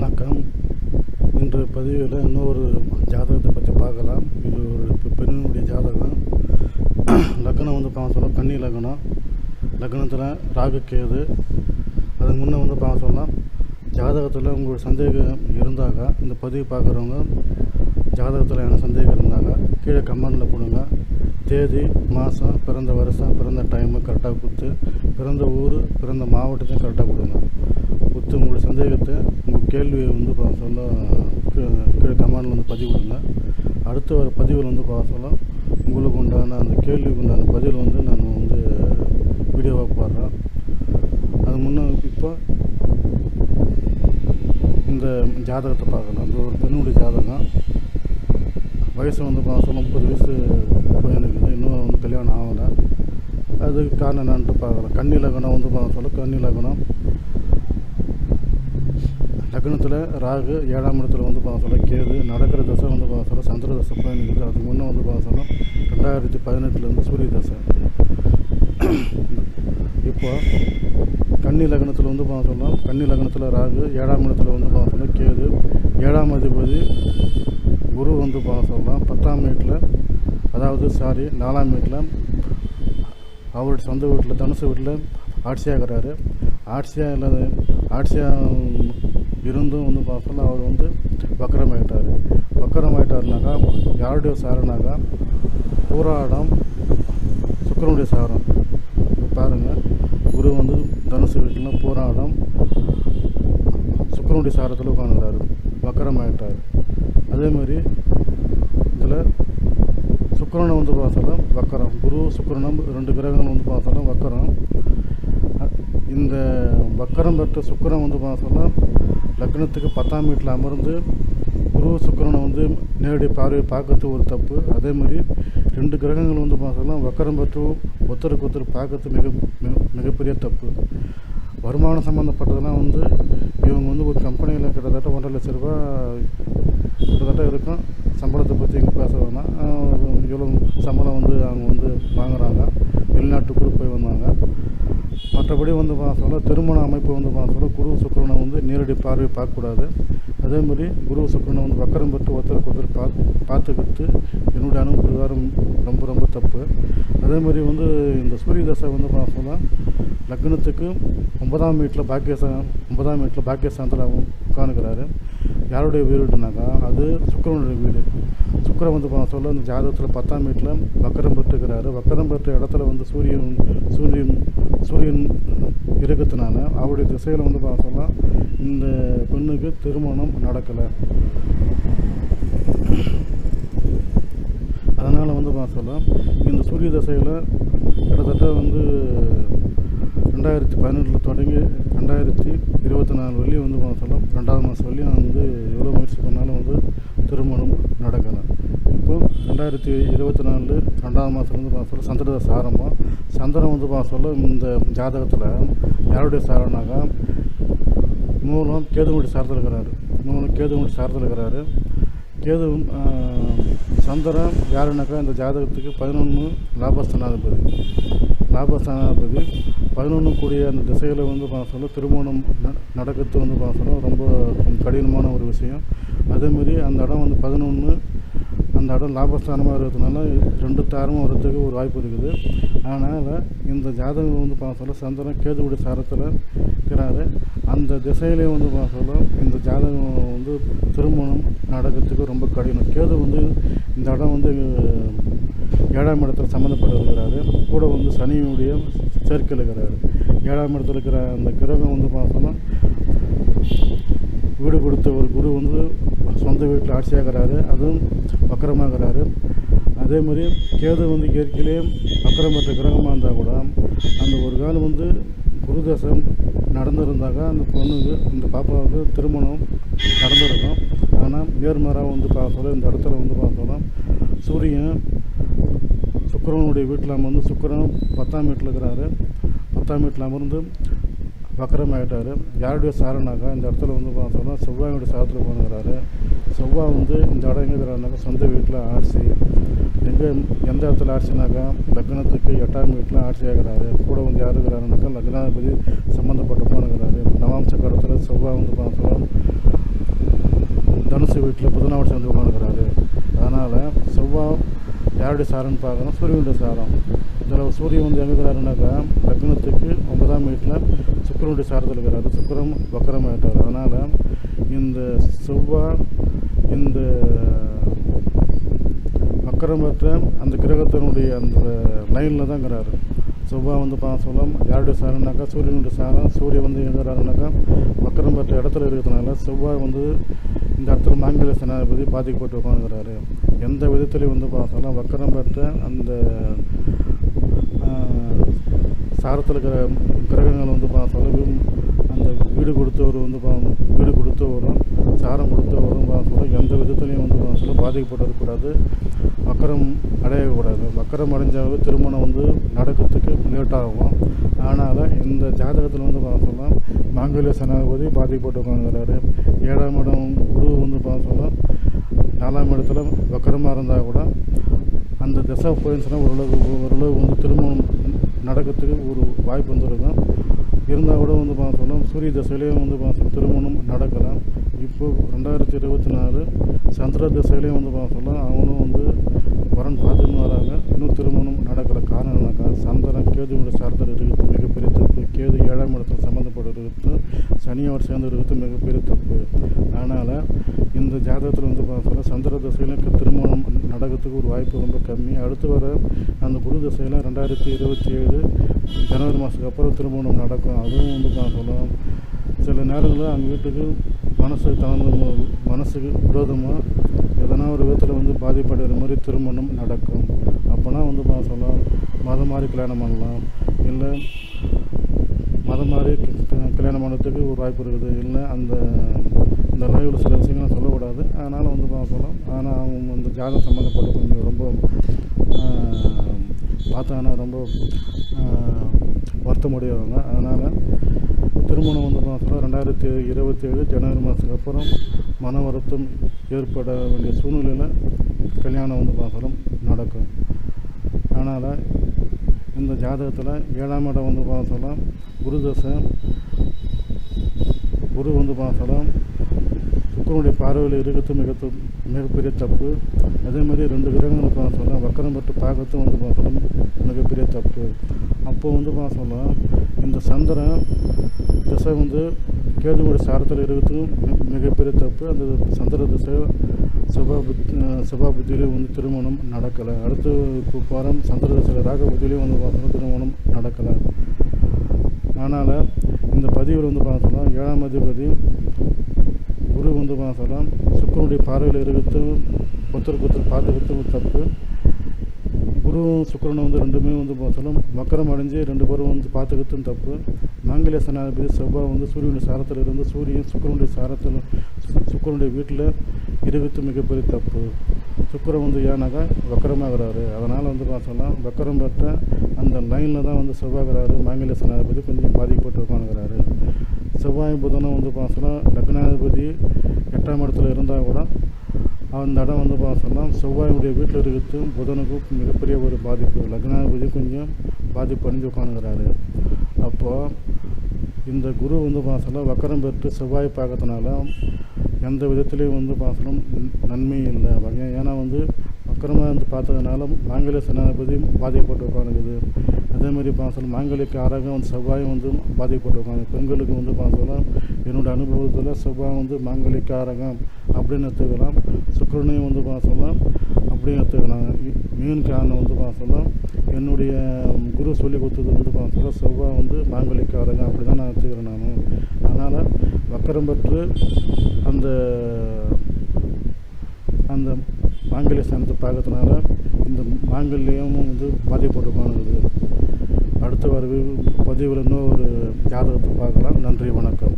வணக்கம். இன்று பதிவில் இன்னொரு ஜாதகத்தை பற்றி பார்க்கலாம். இது ஒரு பெண்ணினுடைய ஜாதகம். லக்னம் வந்து பார்க்க சொல்லலாம். கன்னி லக்னம். லக்னத்தில் ராகு கேது. அதுக்கு முன்னே வந்து பார்க்க சொல்லலாம். ஜாதகத்தில் உங்களுக்கு சந்தேகம் இருந்தாக்கா இந்த பதிவு பார்க்குறவங்க ஜாதகத்தில் என்ன சந்தேகம் இருந்தாக்கா கீழே கமெண்டில் கொடுங்க தேதி மாதம் பிறந்த வருஷம் பிறந்த டைமு கரெக்டாக கொடுத்து பிறந்த ஊர் பிறந்த மாவட்டத்தையும் கரெக்டாக கொடுங்க. கொடுத்து உங்களோட சந்தேகத்தை உங்கள் கேள்வியை வந்து பார்க்க சொல்ல கீ- கீழே கமெண்டில் வந்து பதிவு கொடுங்க. அடுத்த வர பதிவில் வந்து பார்க்க சொல்ல உங்களுக்கு உண்டான அந்த கேள்விக்கு உண்டான பதில் வந்து நான் வந்து வீடியோவாக போடுறேன். அது முன்னே இப்போ இந்த ஜாதகத்தை பார்க்கலாம். அந்த ஒரு பெண்ணுடைய ஜாதகம். வயசு வந்து பார்க்க சொல்ல முப்பது வயசு பையனுக்குது இன்னும் வந்து கல்யாணம் ஆகலை. அதுக்கு காரணம் என்னான்ட்டு பார்க்கலாம். கன்னி லக்னம் வந்து பார்க்க சொல்ல கன்னி லக்னம். லக்னத்தில் ராகு ஏழாம் இடத்துல வந்து பார்க்க சொல்ல கேது நடக்கிற தசை வந்து பார்க்க சொல்ல சந்திர தசை பயணிக்குது அதுக்கு முன்னே வந்து பார்க்க சொல்ல ரெண்டாயிரத்தி பதினெட்டுலேருந்து சூரிய தசை. இப்போ கன்னி லக்னத்தில் வந்து பார்க்க சொல்லலாம் கன்னி லக்னத்தில் ராகு ஏழாம் இடத்துல வந்து பார்க்க சொல்ல கேது. ஏழாம் அதிபதி குரு வந்து பார்க்க சொல்லலாம் பத்தாம் வீட்டில் அதாவது சாரி நாலாம் வீட்டில் அவருடைய சொந்த வீட்டில் தனுசு வீட்டில் ஆட்சியாகிறாரு. ஆட்சியாக இல்லாத ஆட்சியாக இருந்தும் வந்து பார்த்தோம்னா அவர் வந்து வக்கரமாயிட்டார். வக்கரமாயிட்டாருனாக்கா யாருடைய சாரனாக்கா பூராடம் சுக்கரனுடைய சாரம். பாருங்கள் குரு வந்து தனுசு வீட்டில் பூராடம் சுக்கரனுடைய சாரத்தில் உட்காந்துக்கிறாரு வக்கரமாயிட்டார். அதே இதில் சுக்கரனை வந்து பார்த்தாலும் வக்கரம். குரு சுக்கிரனம் ரெண்டு கிரகங்கள் வந்து பார்த்தாலும் வக்கரம். இந்த வக்கரம் பெற்ற சுக்கிரன் வந்து பார்த்தாலும் லக்னத்துக்கு பத்தாம் வீட்டில் அமர்ந்து குரு சுக்கிரனை வந்து நேரடி பார்வை பார்க்கறது ஒரு தப்பு. அதே மாதிரி ரெண்டு கிரகங்கள் வந்து பார்த்தோம்னா வக்கரம் பெற்று ஒருத்தருக்கு ஒருத்தர் பார்க்கறது மிக மிக- மிகப்பெரிய தப்பு. வருமானம் சம்மந்தப்பட்டதெல்லாம் வந்து இவங்க வந்து ஒரு கம்பெனியில் கிட்டத்தட்ட ஒன்றரை லட்ச ரூபா கிட்டத்தட்ட இருக்கும் சம்பளத்தை பற்றி இங்கே பேச வேணாம். இவ்வளோ சம்பளம் வந்து அவங்க வந்து வாங்குகிறாங்க வெளிநாட்டுக்குள்ளே போய் வந்தாங்க. மற்றபடி வந்து சொல்ல திருமண அமைப்பு வந்து சொல்ல குரு சுக்கிரனை வந்து நேரடி பார்வை பார்க்கக்கூடாது. அதே மாதிரி குரு சுக்கரனை வந்து வக்கரம் பெற்று ஒருத்தருக்கு ஒருத்தர் பார்த்து பார்த்துக்கிட்டு என்னுடைய அனுபவம் ரொம்ப ரொம்ப தப்பு. அதே மாதிரி வந்து இந்த சூரிய தசை வந்து சொல்ல லக்னத்துக்கு ஒன்பதாம் வீட்டில் பாக்கியசா ஒன்பதாம் வீட்டில் பாக்கியஸ்தானத்தில் உட்காந்துக்கிறாரு யாருடைய வீடுனாக்கா அது சுக்கிரனுடைய வீடு. சுக்கிரன் வந்து பா- சொல்ல இந்த ஜாதகத்தில் பத்தாம் வீட்டில் வக்கரம் பெற்றுக்கிறாரு. வக்கரம் பெற்ற இடத்துல வந்து சூரியன் சூரியன் சூரியன் இருக்கிறதுனால அவருடைய திசையில் வந்து பார்த்தோம்னா இந்த பெண்ணுக்கு திருமணம் நடக்கலை. அதனால் வந்து பார்த்தோம்னா இந்த சூரிய திசையில் கிட்டத்தட்ட வந்து ரெண்டாயிரத்தி பதினெட்டில் தொடங்கி ரெண்டாயிரத்தி இருபத்தி நாலு வரலையும் வந்து பார்த்தோம்னா ரெண்டாவது மாதம் வரலையும் வந்து எவ்வளோ முயற்சி பண்ணாலும் வந்து திருமணம் நடக்கலை. ரெண்டாயிரத்தி இருபத்தி நாலு ரெண்டாவது மாதத்துலேருந்து பார்க்க சொல்ல சந்திரதசை ஆரம்பம். சந்திரன் வந்து பார்க்க சொல்ல இந்த ஜாதகத்தில் யாருடைய சாரம்னாக்கா மூலம் கேதுமுடி சாரத்தில் இருக்கிறாரு. மூலம் கேதுமுடி சாரத்தில் இருக்கிறாரு. கேது சந்திரன் யாருனாக்கா இந்த ஜாதகத்துக்கு பதினொன்று லாபஸ்தானாதிபதி. லாபஸ்தானாதிபதி பதினொன்று கூடிய அந்த திசையில் வந்து பார்க்க சொல்ல திருமணம் ந- நடக்கிறது வந்து பார்க்க சொல்ல ரொம்ப கடினமான ஒரு விஷயம். அதேமாரி அந்த இடம் வந்து பதினொன்று இந்த இடம் லாபஸ்தானமாக இருக்கிறதுனால ரெண்டு தாரமும் வர்றதுக்கு ஒரு வாய்ப்பு இருக்குது. அதனால் இந்த ஜாதகம் வந்து பார்க்க சொல்ல சந்திரன் கேதுவுடைய சாரத்தில் இருக்கிறாரு. அந்த திசையிலே வந்து பார்க்க சொல்ல இந்த ஜாதகம் வந்து திருமணம் நடக்கிறதுக்கு ரொம்ப கடினம். கேது வந்து இந்த இடம் வந்து ஏழாம் இடத்துல சம்மந்தப்பட்டிருக்கிறாரு. கூட வந்து சனியுடைய சேர்க்கையில் இருக்கிறாரு. ஏழாம் இடத்துல இருக்கிற அந்த கிரகம் வந்து பார்த்தோம்னா வீடு கொடுத்த ஒரு குரு வந்து சொந்த வீட்டில் ஆட்சியாகிறாரு அதுவும் வக்கரமாகிறாரு. அதே மாதிரி கேது வந்து இயற்கையிலே வக்கரம் பெற்ற கிரகமாக இருந்தால் கூட அந்த ஒரு காலம் வந்து குருதேசம் நடந்திருந்தாக்க அந்த பொண்ணுக்கு அந்த பாப்பாவுக்கு திருமணம் நடந்திருக்கும். ஆனால் நேர்மாறாக வந்து பார்த்தாலும் இந்த இடத்துல வந்து பார்த்தாலும் சூரியன் சுக்கரனுடைய வீட்டில் அமர்ந்து சுக்கரன் பத்தாம் வீட்டில் இருக்கிறாரு. பத்தாம் வீட்டில் அமர்ந்து வக்கரம் ஆகிட்டார் யாருடைய சாரனாக்கா இந்த இடத்துல வந்து பார்த்தோம்னா செவ்வாயுடைய சாரத்தில் போனுங்கிறாரு செவ்வாய் வந்து இந்த இடம் எங்கே இருக்கிறாருனாக்கா சொந்த வீட்டில் ஆட்சி. எங்கே எந்த இடத்துல ஆட்சினாக்கா லக்னத்துக்கு எட்டாம் வீட்டில் ஆட்சி ஆகிறாரு. கூட வந்து யார் இருக்கிறாருனாக்கா லக்னாதிபதி சம்மந்தப்பட்ட போனுங்கிறாரு நவாம்ச கடத்தில் செவ்வாய் வந்து பார்த்தோம் தனுசு வீட்டில் புதனாவட்சி வந்து உட்காந்துக்கிறாரு அதனால் செவ்வாய் யாருடைய சாரம்னு பார்க்கணும் சூரியனுடைய சாரம். இதில் சூரியன் வந்து எங்கே இருக்கிறாருனாக்கா லக்னத்துக்கு ஒன்பதாம் வீட்டில் சுக்கரனுடைய சாரத்தில் இருக்கிறாரு. சுக்கரம் வக்கரம் ஆகிட்டார் அதனால் இந்த செவ்வாய் இந்த வக்கரம் பெற்ற அந்த கிரகத்தினுடைய அந்த லைனில் தான் இருக்கிறாரு. செவ்வாய் வந்து பார்க்க சொல்லலாம். யாருடைய சாரம்னாக்கா சூரியனுடைய சாரம். சூரியன் வந்து எங்கிறாருனாக்கா வக்கரம் பெற்ற இடத்துல இருக்கிறதுனால செவ்வாய் வந்து இந்த இடத்துல மாங்கில சேனாதிபதி பாதிக்கப்பட்டு உட்காந்துக்கிறாரு எந்த விதத்துலையும் வந்து பார்த்தோம்னா வக்கரம் பெற்ற அந்த சாரத்தில் இருக்கிற கிரகங்கள் வந்து பார்த்தோம் அந்த வீடு கொடுத்தவர் வந்து பா வீடு கொடுத்தவரும் சாரம் கொடுத்தவரும் சொல்ல எந்த விதத்துலையும் வந்து சொல்ல பாதிக்கப்பட்டிருக்கக்கூடாது வக்கரம் அடையக்கூடாது வக்கரம் அடைஞ்சாவே திருமணம் வந்து நடக்கிறதுக்கு லேட்டாகும் ஆனால் இந்த ஜாதகத்தில் வந்து சொன்னால் மாங்கல்ய சனாதிபதி பாதிக்கப்பட்டு ஏழாம் இடம் குரு வந்து பார்த்தோம்னா நாலாம் இடத்துல வக்கரமாக இருந்தால் கூட அந்த திசை போயிருந்துச்சுன்னா ஓரளவு ஓரளவு வந்து திருமணம் நடக்கிறதுக்கு ஒரு வாய்ப்பு வந்துருக்கும். இருந்தால் கூட வந்து பார்த்தோம்னா சூரிய திசையிலையும் வந்து பார்த்தோம் திருமணம் நடக்கலாம். இப்போது ரெண்டாயிரத்தி இருபத்தி நாலு சந்திர திசையிலையும் வந்து பார்த்தோம்னா அவனும் வந்து வரன் பார்த்துன்னு வராங்க. இன்னும் திருமணம் நடக்கலை. காரணம் என்னக்கா சந்திரன் கேதுவோட சார்ந்த இருக்கிறது மிகப்பெரிய தப்பு. கேது ஏழாம் இடத்துல சம்மந்தப்பட்டிருக்கிறது சனியோடு சேர்ந்து இருக்கிறது மிகப்பெரிய தப்பு. அதனால் இந்த ஜாதகத்தில் வந்து பார்த்தோம்னா சந்திர திசையில் திருமணம் நடக்கிறதுக்கு ஒரு வாய்ப்பு ரொம்ப கம்மி. அடுத்து வர அந்த குரு திசையில் ரெண்டாயிரத்தி இருபத்தி ஏழு ஜனவரி மாதத்துக்கு அப்புறம் திருமணம் நடக்கும். அதுவும் வந்து பார்த்தோம்னா சில நேரங்களில் அவங்க வீட்டுக்கு மனசுக்கு தகுந்த மனசுக்கு விரோதமாக எதனா ஒரு விதத்தில் வந்து பாதிப்படைகிற மாதிரி திருமணம் நடக்கும். அப்போனா வந்து சொல்லலாம் மதம் மாதிரி கல்யாணம் பண்ணலாம். இல்லை மதம் மாதிரி க- கல்யாணம் பண்ணுறதுக்கு ஒரு வாய்ப்பு இருக்குது. இல்லை அந்த இந்த லைவில் சில விஷயங்கள் சொல்லக்கூடாது. அதனால் வந்து சொல்லலாம் ஆனால் அவங்க அந்த ஜாதகம் சம்மந்தப்பட்டு கொஞ்சம் ரொம்ப பார்த்தாங்கன்னா ரொம்ப வருத்தமுடையவங்க. அதனால் திருமணம் வந்து மாதத்தில் ரெண்டாயிரத்தி இருபத்தி ஏழு ஜனவரி மாதத்துக்கு அப்புறம் மன வருத்தம் ஏற்பட வேண்டிய சூழ்நிலையில் கல்யாணம் வந்து பார்த்தோம் நடக்கும். அதனால் இந்த ஜாதகத்தில் ஏழாம் இடம் வந்து பார்த்தோம்னா குரு தசை குரு வந்து பார்த்தோம்னா சுக்கரனுடைய பார்வையில் இருக்கிறது மிகத்தும் மிகப்பெரிய தப்பு. அதே மாதிரி ரெண்டு கிரகங்களை சொன்னால் வக்கரம் பெற்று பார்க்கறதும் வந்து பார்த்தோம்னா மிகப்பெரிய தப்பு. அப்போது வந்து பார்த்தோம்னா இந்த சந்திரன் திசை வந்து கேதுவோட சாரத்தில் இருக்கிறதும் மிகப்பெரிய தப்பு. அந்த சந்திர திசை சபாபுத்தி புத் வந்து திருமணம் நடக்கலை. அடுத்து வாரம் சந்திர திசையில் ராகபுத்தியிலையும் வந்து பார்த்தோம்னா திருமணம் நடக்கலை. அதனால் இந்த பதிவில் வந்து பார்த்தோம்னா ஏழாம் அதிபதி குரு வந்து பார்த்தோம்னா சுக்கரனுடைய பார்வையில் இருக்கிறது ஒருத்தருக்கு ஒருத்தர் பார்த்துக்கிறதும் தப்பு. குருவும் சுக்கரனும் வந்து ரெண்டுமே வந்து பார்த்தோம்னா மக்கரம் அடைஞ்சு ரெண்டு பேரும் வந்து பார்த்துக்கிறதும் தப்பு. மாங்கல்ய சனாதிபதி செவ்வாய் வந்து சூரியனுடைய சாரத்தில் இருந்து சூரியன் சுக்கிரனுடைய சாரத்தில் சுக்கரனுடைய சுக்கிரனுடைய வீட்டில் இருக்கிறது மிகப்பெரிய தப்பு. சுக்கிரன் வந்து ஏன்னாக்கா வக்கரமாகிறாரு. அதனால் வந்து பார்த்தோம்னா வக்கரம் பார்த்தா அந்த லைனில் தான் வந்து செவ்வாகிறாரு மாங்கல்ய சனாதிபதி கொஞ்சம் பாதிக்கப்பட்டு உட்காந்துக்கிறாரு செவ்வாய் புதனும் வந்து பார்த்தோன்னா லக்னாதிபதி எட்டாம் இடத்துல இருந்தால் கூட அந்த இடம் வந்து பார்த்தோம்னா செவ்வாயுடைய வீட்டில் இருக்கிறது புதனுக்கும் மிகப்பெரிய ஒரு பாதிப்பு. லக்னாதிபதி கொஞ்சம் பாதிப்பு அணிஞ்சு உட்காந்துக்கிறாரு அப்போது இந்த குரு வந்து பார்த்தோம்னா வக்கரம் பெற்று செவ்வாய் பார்க்கறதுனால எந்த விதத்துலேயும் வந்து பார்த்தோம்னா நன்மை இல்லை. ஏன்னா வந்து அக்கிரமாக வந்து பார்த்ததுனால மாங்கல்ய சனாதிபதி பாதிக்கப்பட்டு உட்காந்துக்குது அதே மாதிரி பார்த்தோம்னா மாங்கல்யக்கு ஆறாக வந்து செவ்வாயும் வந்து பாதிக்கப்பட்டு உட்காந்து பெண்களுக்கு வந்து பார்த்தோம்னா என்னோடய அனுபவத்தில் செவ்வாய் வந்து மாங்கல்யக்கு ஆரகம் அப்படின்னு எடுத்துக்கலாம். சுக்கரனையும் வந்து பார்த்தோம்னா அப்படின்னு எடுத்துக்கலாம். மீன் காரணம் வந்து பார்த்தோம்னா என்னுடைய குரு சொல்லி கொடுத்தது வந்து பார்த்தோம்னா செவ்வாய் வந்து மாங்கல்யக்கு ஆரகம் அப்படி தான் நான் எடுத்துக்கிறேன் நான். அதனால் வக்கரம் பெற்று அந்த அந்த மாங்கல்ய ஸ்தானத்தை பார்க்கறதுனால இந்த மாங்கல்யமும் வந்து பாதிக்கப்பட்டு அடுத்த வர பதிவில் இன்னும் ஒரு ஜாதகத்தை பார்க்கலாம். நன்றி வணக்கம்.